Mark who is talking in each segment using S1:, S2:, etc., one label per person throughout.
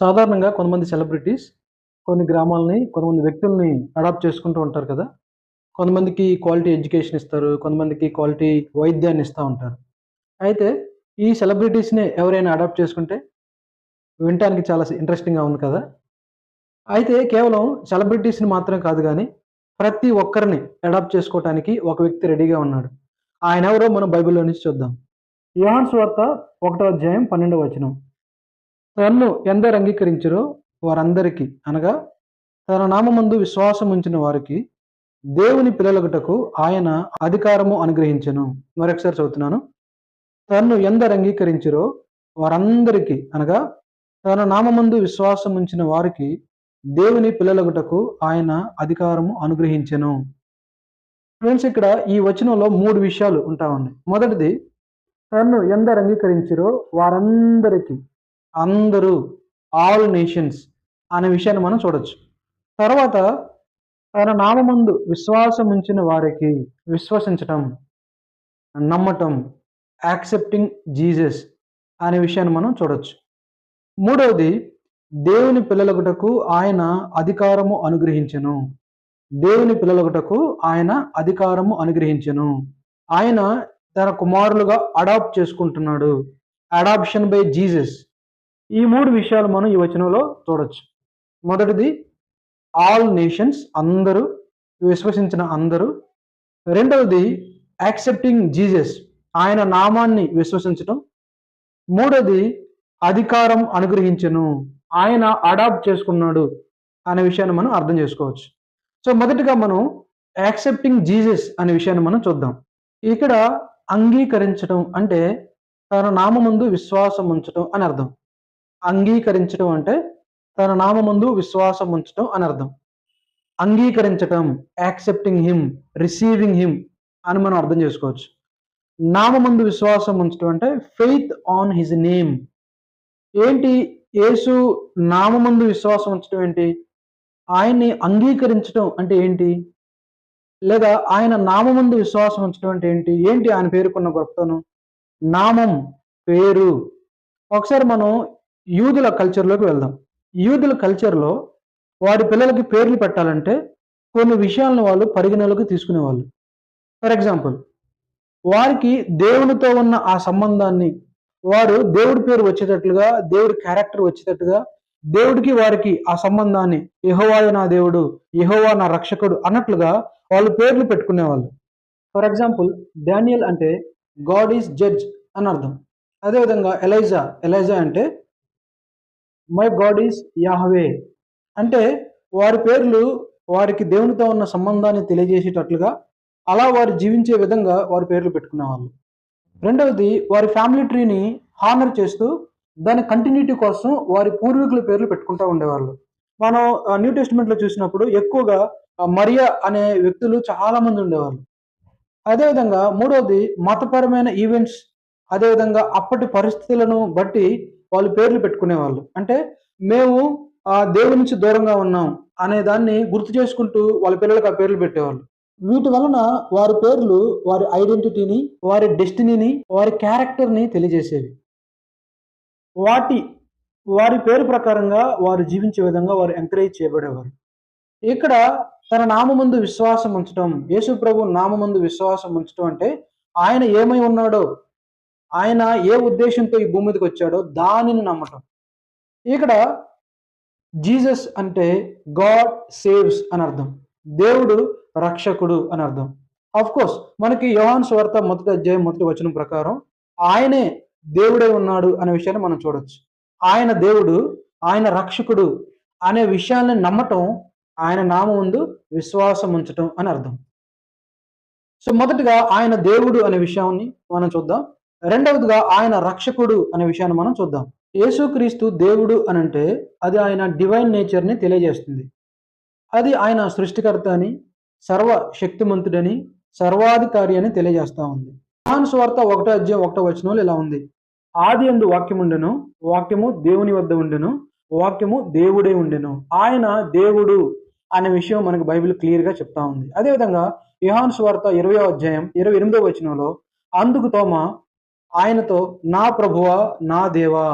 S1: సాధారణంగా కొంతమంది సెలబ్రిటీస్ కొన్ని గ్రామాలని కొంతమంది వ్యక్తుల్ని అడాప్ట్ చేసుకుంటూ ఉంటారు కదా. కొంతమందికి క్వాలిటీ ఎడ్యుకేషన్ ఇస్తారు కొంతమందికి క్వాలిటీ వైద్యాన్ని ఇస్తూ ఉంటారు. అయితే ఈ సెలబ్రిటీస్ని ఎవరైనా అడాప్ట్ చేసుకుంటే వినటానికి చాలా ఇంట్రెస్టింగ్గా ఉంది కదా. అయితే కేవలం సెలబ్రిటీస్ని మాత్రం కాదు కానీ ప్రతి ఒక్కరిని అడాప్ట్ చేసుకోవటానికి ఒక వ్యక్తి రెడీగా ఉన్నాడు. ఆయన ఎవరో మనం బైబిల్లో నుంచి చూద్దాం. యోహాన్స్ వార్త ఒకటో అధ్యాయం పన్నెండవ వచనం. తను ఎందరు అంగీకరించరో వారందరికీ అనగా తన నామందు విశ్వాసం ఉంచిన వారికి దేవుని పిల్లలగుటకు ఆయన అధికారము అనుగ్రహించను. మరొకసారి చదువుతున్నాను. తన్ను ఎందరు అంగీకరించరో వారందరికీ అనగా తన నామందు విశ్వాసం ఉంచిన వారికి దేవుని పిల్లలగుటకు ఆయన అధికారము అనుగ్రహించెను. ఫ్రెండ్స్ ఇక్కడ ఈ వచనంలో మూడు విషయాలు ఉంటా ఉన్నాయి. మొదటిది తన్ను ఎందరు అంగీకరించరో వారందరికీ అందరూ ఆల్ నేషన్స్ అనే విషయాన్ని మనం చూడొచ్చు. తర్వాత తన నామందు విశ్వాసం ఉంచిన వారికి విశ్వసించటం నమ్మటం యాక్సెప్టింగ్ జీసస్ అనే విషయాన్ని మనం చూడొచ్చు. మూడవది దేవుని పిల్లలగుటకు ఆయన అధికారము అనుగ్రహించెను. దేవుని పిల్లలగుటకు ఆయన అధికారము అనుగ్రహించెను. ఆయన తన కుమారులుగా అడాప్ట్ చేసుకుంటున్నాడు. Adoption by Jesus. ఈ మూడు విషయాలు మనం ఈ వచనంలో చూడొచ్చు. మొదటిది ఆల్ నేషన్స్ అందరూ విశ్వసించిన అందరూ. రెండవది యాక్సెప్టింగ్ జీజస్ ఆయన నామాన్ని విశ్వసించటం. మూడవది అధికారం అనుగ్రహించను ఆయన అడాప్ట్ చేసుకున్నాడు అనే విషయాన్ని మనం అర్థం చేసుకోవచ్చు. సో మొదటిగా మనం యాక్సెప్టింగ్ జీజస్ అనే విషయాన్ని మనం చూద్దాం. ఇక్కడ అంగీకరించడం అంటే తన నామందు విశ్వాసం ఉంచడం అని అర్థం. అంగీకరించడం అంటే తన నామముందు విశ్వాసం ఉంచడం అని అర్థం. అంగీకరించటం యాక్సెప్టింగ్ హిమ్ రిసీవింగ్ హిమ్ అని మనం అర్థం చేసుకోవచ్చు. నామముందు విశ్వాసం ఉంచడం అంటే ఫెయిత్ ఆన్ హిజ్ నేమ్ ఏంటి? యేసు నామముందు విశ్వాసం ఉంచడం ఏంటి? ఆయన్ని అంగీకరించడం అంటే ఏంటి? లేదా ఆయన నామముందు విశ్వాసం ఉంచడం అంటే ఏంటి? ఏంటి ఆయన పేరుకున్న గొప్పతనం? నామం పేరు. ఒకసారి మనం యూదుల కల్చర్లోకి వెళ్దాం. యూదుల కల్చర్లో వారి పిల్లలకి పేర్లు పెట్టాలంటే కొన్ని విషయాలను వాళ్ళు పరిగణలోకి తీసుకునేవాళ్ళు. ఫర్ ఎగ్జాంపుల్ వారికి దేవునితో ఉన్న ఆ సంబంధాన్ని వారు దేవుడి పేరు వచ్చేటట్లుగా దేవుడి క్యారెక్టర్ వచ్చేటట్టుగా దేవుడికి వారికి ఆ సంబంధాన్ని యహోవాయ నా దేవుడు యహోవా నా రక్షకుడు అన్నట్లుగా వాళ్ళు పేర్లు పెట్టుకునేవాళ్ళు. ఫర్ ఎగ్జాంపుల్ డానియల్ అంటే గాడ్ ఈజ్ జడ్జ్ అని అర్థం. అదేవిధంగా ఎలైజా ఎలైజా అంటే మై గాడ్ ఈజ్ యాహవే. అంటే వారి పేర్లు వారికి దేవునితో ఉన్న సంబంధాన్ని తెలియజేసేటట్లుగా అలా వారు జీవించే విధంగా వారి పేర్లు పెట్టుకునేవాళ్ళు. రెండవది వారి ఫ్యామిలీ ట్రీని హానర్ చేస్తూ దాని కంటిన్యూటీ కోసం వారి పూర్వీకుల పేర్లు పెట్టుకుంటూ ఉండేవాళ్ళు. మనం న్యూ టెస్ట్మెంట్లో చూసినప్పుడు ఎక్కువగా మరియా అనే వ్యక్తులు చాలామంది ఉండేవాళ్ళు. అదేవిధంగా మూడవది మతపరమైన ఈవెంట్స్ అదేవిధంగా అప్పటి పరిస్థితులను బట్టి వాళ్ళు పేర్లు పెట్టుకునేవాళ్ళు. అంటే మేము ఆ దేవుడి నుంచి దూరంగా ఉన్నాం అనే దాన్ని గుర్తు చేసుకుంటూ వాళ్ళ పిల్లలకు ఆ పేర్లు పెట్టేవాళ్ళు. వీటి వలన వారి పేర్లు వారి ఐడెంటిటీని వారి డెస్టినీని వారి క్యారెక్టర్ని తెలియజేసేవి. వాటి వారి పేరు ప్రకారంగా వారు జీవించే విధంగా వారు ఎంకరేజ్ చేయబడేవారు. ఇక్కడ తన నామందు విశ్వాసం ఉంచడం యేసు ప్రభు నామముందు విశ్వాసం ఉంచడం అంటే ఆయన ఏమై ఉన్నాడో ఆయన ఏ ఉద్దేశంతో ఈ భూమి మీదకి వచ్చాడో దానిని నమ్మటం. ఇక్కడ జీసస్ అంటే గాడ్ సేవ్స్ అని అర్థం. దేవుడు రక్షకుడు అని అర్థం. ఆఫ్ కోర్స్ మనకి యోహాన్ స్వార్త మొదటి అధ్యాయం మొదటి వచనం ప్రకారం ఆయనే దేవుడే ఉన్నాడు అనే విషయాన్ని మనం చూడొచ్చు. ఆయన దేవుడు ఆయన రక్షకుడు అనే విషయాన్ని నమ్మటం ఆయన నామ ముందు విశ్వాసం ఉంచటం అని అర్థం. సో మొదటిగా ఆయన దేవుడు అనే విషయాన్ని మనం చూద్దాం. రెండవదిగా ఆయన రక్షకుడు అనే విషయాన్ని మనం చూద్దాం. యేసుక్రీస్తు దేవుడు అని అంటే అది ఆయన డివైన్ నేచర్ని తెలియజేస్తుంది. అది ఆయన సృష్టికర్త అని సర్వ శక్తిమంతుడని సర్వాధికారి అని తెలియజేస్తూ ఉంది. యోహాను స్వార్థ ఒకటో అధ్యాయం ఒకటో వచనంలో ఇలా ఉంది. ఆది ఎందు వాక్యం ఉండెను వాక్యము దేవుని వద్ద ఉండెను వాక్యము దేవుడే ఉండెను. ఆయన దేవుడు అనే విషయం మనకు బైబిల్ క్లియర్గా చెప్తా ఉంది. అదేవిధంగా యుహాన్ స్వార్థ ఇరవై అధ్యాయం ఇరవై ఎనిమిదో వచనంలో అందుకు తోమ ఆయనతో నా ప్రభువా నా దేవా.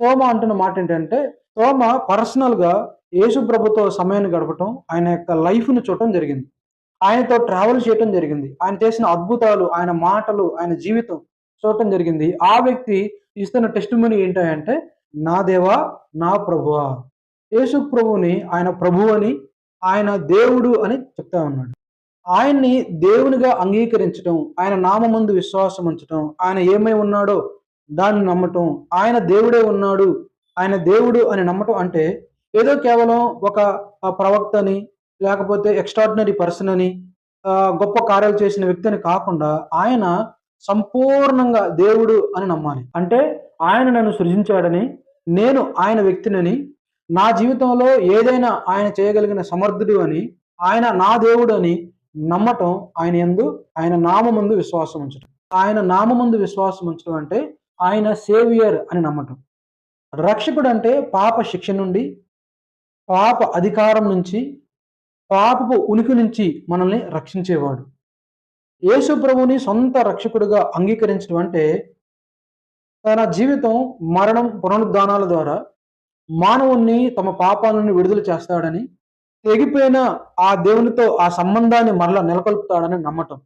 S1: తోమ అంటున్న మాట ఏంటంటే తోమ పర్సనల్గా యేసు ప్రభుతో సమయాన్ని గడపటం ఆయన యొక్క లైఫ్ను చూడటం జరిగింది. ఆయనతో ట్రావెల్ చేయటం జరిగింది. ఆయన చేసిన అద్భుతాలు ఆయన మాటలు ఆయన జీవితం చూడటం జరిగింది. ఆ వ్యక్తి ఇస్తున్న టెస్ట్ మనీ ఏంటంటే నా దేవా నా ప్రభువా. యేసు ప్రభువుని ఆయన ప్రభు అని ఆయన దేవుడు అని చెప్తా ఉన్నాడు. ఆయన్ని దేవునిగా అంగీకరించటం ఆయన నామందు విశ్వాసం ఉంచటం ఆయన ఏమై ఉన్నాడో దాన్ని నమ్మటం ఆయన దేవుడే ఉన్నాడు ఆయన దేవుడు అని నమ్మటం అంటే ఏదో కేవలం ఒక ప్రవక్తని లేకపోతే ఎక్స్ట్రాడినరీ పర్సన్ అని గొప్ప కార్యాలు చేసిన వ్యక్తిని కాకుండా ఆయన సంపూర్ణంగా దేవుడు అని నమ్మాలి. అంటే ఆయన నన్ను సృజించాడని నేను ఆయన వ్యక్తినని నా జీవితంలో ఏదైనా ఆయన చేయగలిగిన సమర్థుడు అని ఆయన నా దేవుడు అని నమ్మటం ఆయన ఎందు ఆయన నామందు విశ్వాసం ఉంచడం ఆయన నామందు విశ్వాసం ఉంచడం అంటే ఆయన సేవియర్ అని నమ్మటం. రక్షకుడు అంటే పాప శిక్ష నుండి పాప అధికారం నుంచి పాపపు ఉనికి నుంచి మనల్ని రక్షించేవాడు. యేసు ప్రభుని సొంత రక్షకుడిగా అంగీకరించడం అంటే తన జీవితం మరణం పునరుద్ధానాల ద్వారా మానవుణ్ణి తమ పాపాలను విడుదల చేస్తాడని తెగిపోయిన ఆ దేవునితో ఆ సంబంధాన్ని మరలా నెలకొల్పుతాడని నమ్మటం.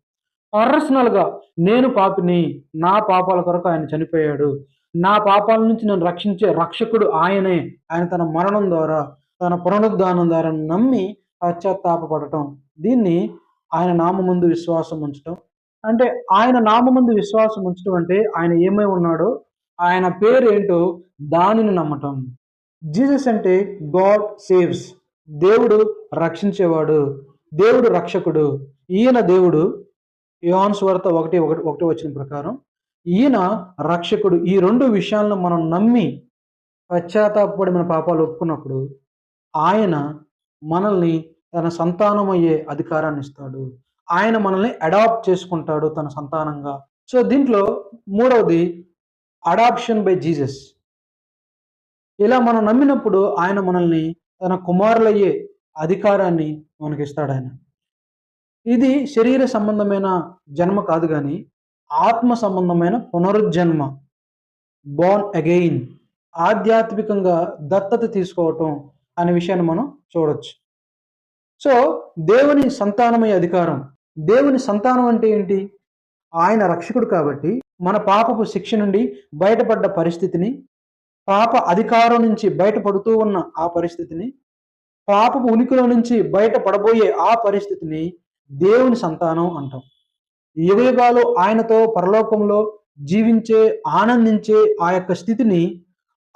S1: పర్సనల్గా నేను పాపిని నా పాపాల కొరకు ఆయన చనిపోయాడు. నా పాపాల నుంచి నన్ను రక్షించే రక్షకుడు ఆయనే. ఆయన తన మరణం ద్వారా తన పునరుద్ధానం ద్వారా నమ్మి పశ్చాత్తాపడటం దీన్ని ఆయన నామముందు విశ్వాసం ఉంచటం. అంటే ఆయన నామముందు విశ్వాసం ఉంచడం అంటే ఆయన ఏమై ఉన్నాడో ఆయన పేరు ఏంటో దానిని నమ్మటం. జీసస్ అంటే గాడ్ సేవ్స్. దేవుడు రక్షించేవాడు దేవుడు రక్షకుడు. ఈయన దేవుడు యోహాన్స్ వార్త ఒకటి ఒకటి ఒకటి వచ్చిన ప్రకారం ఈయన రక్షకుడు. ఈ రెండు విషయాలను మనం నమ్మి పశ్చాత్తాపడి మన పాపాలు ఒప్పుకున్నప్పుడు ఆయన మనల్ని తన సంతానం అయ్యే అధికారాన్ని ఇస్తాడు. ఆయన మనల్ని అడాప్ట్ చేసుకుంటాడు తన సంతానంగా. సో దీంట్లో మూడవది అడాప్షన్ బై జీసస్ ఇలా మనం నమ్మినప్పుడు ఆయన మనల్ని తన కుమారులయ్యే అధికారాన్ని మనకిస్తాడు ఆయన ఇది శరీర సంబంధమైన జన్మ కాదు కానీ ఆత్మ సంబంధమైన పునరుజ్జన్మ. బోర్న్ అగెయిన్ ఆధ్యాత్మికంగా దత్తత తీసుకోవటం అనే విషయాన్ని మనం చూడొచ్చు. సో దేవుని సంతానమయ్యే అధికారం. దేవుని సంతానం అంటే ఏంటి? ఆయన రక్షకుడు కాబట్టి మన పాపపు శిక్ష నుండి బయటపడ్డ పరిస్థితిని పాప అధికారం నుంచి బయటపడుతూ ఉన్న ఆ పరిస్థితిని పాపపు ఉనికిలో నుంచి బయటపడబోయే ఆ పరిస్థితిని దేవుని సంతానం అంటాం. యుగయుగాలు ఆయనతో పరలోకంలో జీవించే ఆనందించే ఆ యొక్క స్థితిని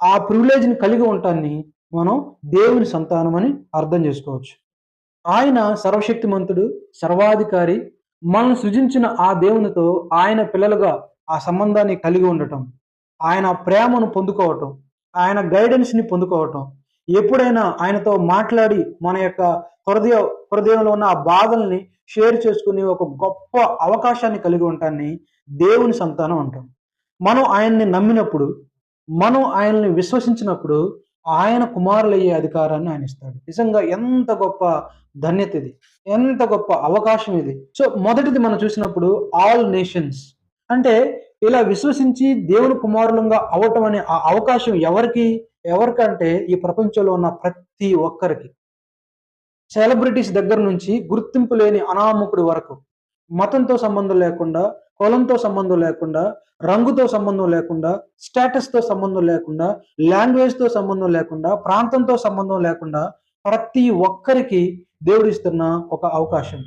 S1: ఆ ప్రివిలేజ్ని కలిగి ఉంటాన్ని మనం దేవుని సంతానం అని అర్థం చేసుకోవచ్చు. ఆయన సర్వశక్తిమంతుడు సర్వాధికారి మనం సృజించిన ఆ దేవునితో ఆయన పిల్లలుగా ఆ సంబంధాన్ని కలిగి ఉండటం. ఆయన ప్రేమను పొందుకోవటం ఆయన గైడెన్స్ని పొందుకోవటం ఎప్పుడైనా ఆయనతో మాట్లాడి మన యొక్క హృదయ హృదయంలో ఉన్న ఆ బాధల్ని షేర్ చేసుకుని ఒక గొప్ప అవకాశాన్ని కలిగి ఉంటాన్ని దేవుని సంతానం అంటాం. మనం ఆయన్ని నమ్మినప్పుడు మనం ఆయన్ని విశ్వసించినప్పుడు ఆయన కుమారులయ్యే అధికారాన్ని ఆయన ఇస్తాడు. నిజంగా ఎంత గొప్ప ధన్యత ఇది. ఎంత గొప్ప అవకాశం ఇది. సో మొదటిది మనం చూసినప్పుడు ఆల్ నేషన్స్ అంటే ఇలా విశ్వసించి దేవుని కుమారులంగా అవటం అనే ఆ అవకాశం ఎవరికి? ఎవరికంటే ఈ ప్రపంచంలో ఉన్న ప్రతి ఒక్కరికి. సెలబ్రిటీస్ దగ్గర నుంచి గుర్తింపు లేని అనామకుడి వరకు. మతంతో సంబంధం లేకుండా కులంతో సంబంధం లేకుండా రంగుతో సంబంధం లేకుండా స్టేటస్తో సంబంధం లేకుండా లాంగ్వేజ్తో సంబంధం లేకుండా ప్రాంతంతో సంబంధం లేకుండా ప్రతి ఒక్కరికి దేవుడిస్తున్న ఒక అవకాశం.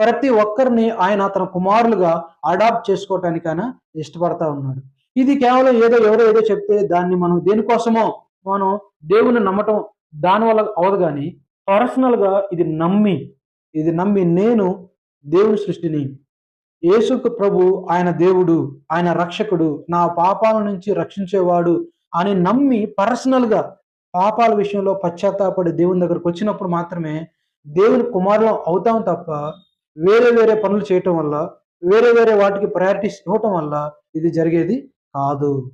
S1: ప్రతి ఒక్కరిని ఆయన తన కుమారులుగా అడాప్ట్ చేసుకోవటానికి ఆయన ఇష్టపడతా ఉన్నాడు. ఇది కేవలం ఏదో ఎవరో ఏదో చెప్తే దాన్ని మనం దేనికోసమో మనం దేవుని నమ్మటం దానివల్ల అవదు కానీ పర్సనల్గా ఇది నమ్మి ఇది నమ్మి నేను దేవుని సృష్టిని. యేసుకు ప్రభు ఆయన దేవుడు ఆయన రక్షకుడు నా పాపాల నుంచి రక్షించేవాడు అని నమ్మి పర్సనల్గా పాపాల విషయంలో పశ్చాత్తాపడి దేవుని దగ్గరకు వచ్చినప్పుడు మాత్రమే దేవుని కుమారులం అవుతాం తప్ప వేరే వేరే పనులు చేయటం వల్ల వేరే వేరే వాటికి ప్రయారిటీస్ ఇవ్వటం వల్ల ఇది జరిగేది కాదు.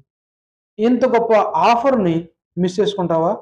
S1: ఇంత గొప్ప ఆఫర్ని మిస్ చేసుకుంటావా?